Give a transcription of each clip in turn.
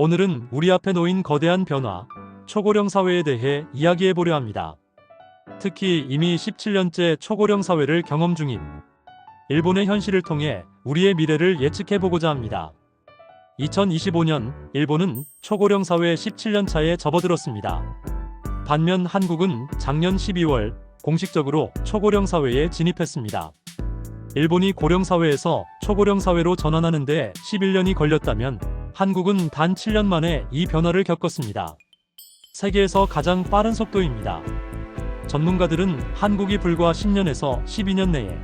오늘은 우리 앞에 놓인 거대한 변화, 초고령 사회에 대해 이야기해 보려 합니다. 특히 이미 17년째 초고령 사회를 경험 중인 일본의 현실을 통해 우리의 미래를 예측해 보고자 합니다. 2025년 일본은 초고령 사회 17년 차에 접어들었습니다. 반면 한국은 작년 12월 공식적으로 초고령 사회에 진입했습니다. 일본이 고령 사회에서 초고령 사회로 전환하는데 11년이 걸렸다면 한국은 단 7년 만에 이 변화를 겪었습니다. 세계에서 가장 빠른 속도입니다. 전문가들은 한국이 불과 10년에서 12년 내에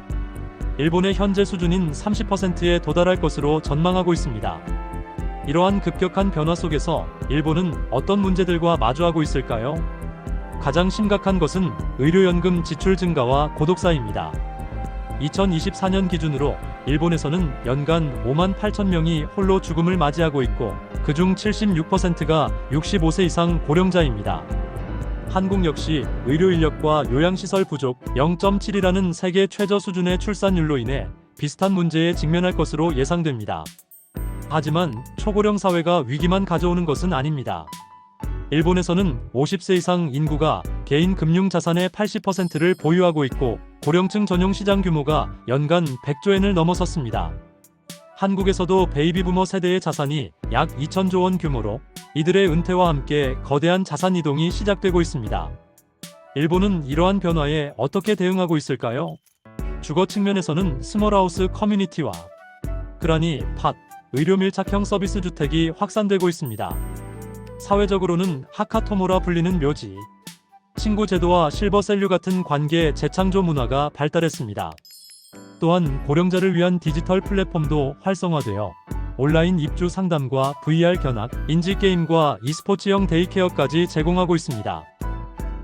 일본의 현재 수준인 30%에 도달할 것으로 전망하고 있습니다. 이러한 급격한 변화 속에서 일본은 어떤 문제들과 마주하고 있을까요? 가장 심각한 것은 의료연금 지출 증가와 고독사입니다. 2024년 기준으로 일본에서는 연간 5만 8천 명이 홀로 죽음을 맞이하고 있고 그중 76%가 65세 이상 고령자입니다. 한국 역시 의료 인력과 요양시설 부족 0.7이라는 세계 최저 수준의 출산율로 인해 비슷한 문제에 직면할 것으로 예상됩니다. 하지만 초고령 사회가 위기만 가져오는 것은 아닙니다. 일본에서는 50세 이상 인구가 개인 금융 자산의 80%를 보유하고 있고 고령층 전용 시장 규모가 연간 100조엔을 넘어섰습니다. 한국에서도 베이비 부머 세대의 자산이 약 2천조 원 규모로 이들의 은퇴와 함께 거대한 자산 이동이 시작되고 있습니다. 일본은 이러한 변화에 어떻게 대응하고 있을까요? 주거 측면에서는 스몰하우스 커뮤니티와 그라니 팟, 의료 밀착형 서비스 주택이 확산되고 있습니다. 사회적으로는 하카토모라 불리는 묘지, 친구 제도와 실버 셀류 같은 관계 재창조 문화가 발달했습니다. 또한 고령자를 위한 디지털 플랫폼도 활성화되어 온라인 입주 상담과 VR 견학, 인지 게임과 e스포츠형 데이케어까지 제공하고 있습니다.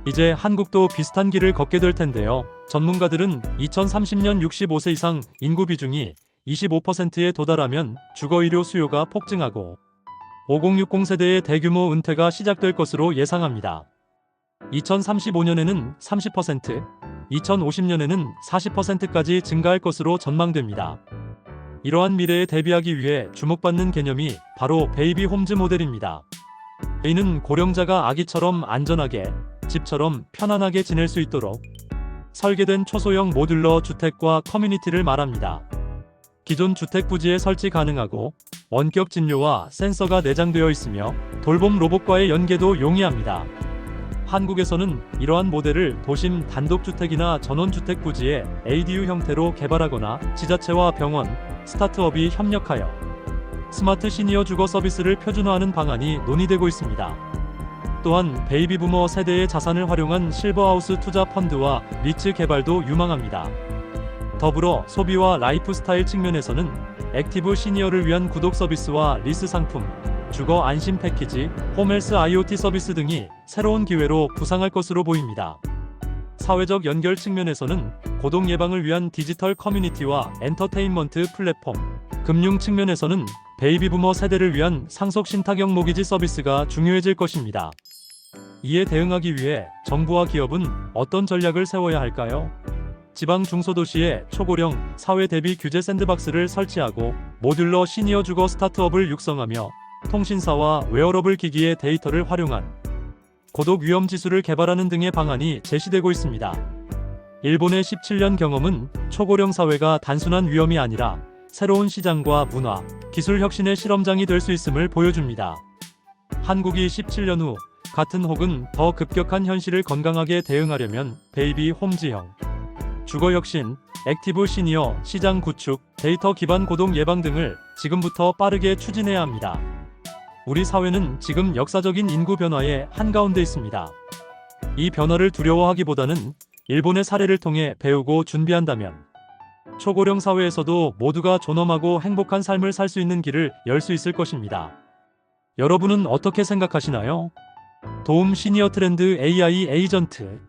이제 한국도 비슷한 길을 걷게 될 텐데요. 전문가들은 2030년 65세 이상 인구 비중이 25%에 도달하면 주거의료 수요가 폭증하고 5060 세대의 대규모 은퇴가 시작될 것으로 예상합니다. 2035년에는 30%, 2050년에는 40%까지 증가할 것으로 전망됩니다. 이러한 미래에 대비하기 위해 주목받는 개념이 바로 베이비 홈즈 모델입니다. 이는 고령자가 아기처럼 안전하게, 집처럼 편안하게 지낼 수 있도록 설계된 초소형 모듈러 주택과 커뮤니티를 말합니다. 기존 주택 부지에 설치 가능하고 원격 진료와 센서가 내장되어 있으며 돌봄 로봇과의 연계도 용이합니다. 한국에서는 이러한 모델을 도심 단독주택이나 전원주택 부지에 ADU 형태로 개발하거나 지자체와 병원, 스타트업이 협력하여 스마트 시니어 주거 서비스를 표준화하는 방안이 논의되고 있습니다. 또한 베이비 부머 세대의 자산을 활용한 실버하우스 투자 펀드와 리츠 개발도 유망합니다. 더불어 소비와 라이프스타일 측면에서는 액티브 시니어를 위한 구독 서비스와 리스 상품, 주거 안심 패키지, 홈헬스 IoT 서비스 등이 새로운 기회로 부상할 것으로 보입니다. 사회적 연결 측면에서는 고동 예방을 위한 디지털 커뮤니티와 엔터테인먼트 플랫폼, 금융 측면에서는 베이비 부머 세대를 위한 상속 신탁형 모기지 서비스가 중요해질 것입니다. 이에 대응하기 위해 정부와 기업은 어떤 전략을 세워야 할까요? 지방 중소도시에 초고령 사회 대비 규제 샌드박스를 설치하고 모듈러 시니어 주거 스타트업을 육성하며 통신사와 웨어러블 기기의 데이터를 활용한 고독 위험 지수를 개발하는 등의 방안이 제시되고 있습니다. 일본의 17년 경험은 초고령 사회가 단순한 위험이 아니라 새로운 시장과 문화, 기술 혁신의 실험장이 될 수 있음을 보여줍니다. 한국이 17년 후 같은 혹은 더 급격한 현실을 건강하게 대응하려면 베이비 홈즈형, 주거 혁신, 액티브 시니어, 시장 구축, 데이터 기반 고동 예방 등을 지금부터 빠르게 추진해야 합니다. 우리 사회는 지금 역사적인 인구 변화의 한가운데 있습니다. 이 변화를 두려워하기보다는 일본의 사례를 통해 배우고 준비한다면 초고령 사회에서도 모두가 존엄하고 행복한 삶을 살 수 있는 길을 열 수 있을 것입니다. 여러분은 어떻게 생각하시나요? 도움 시니어 트렌드 AI 에이전트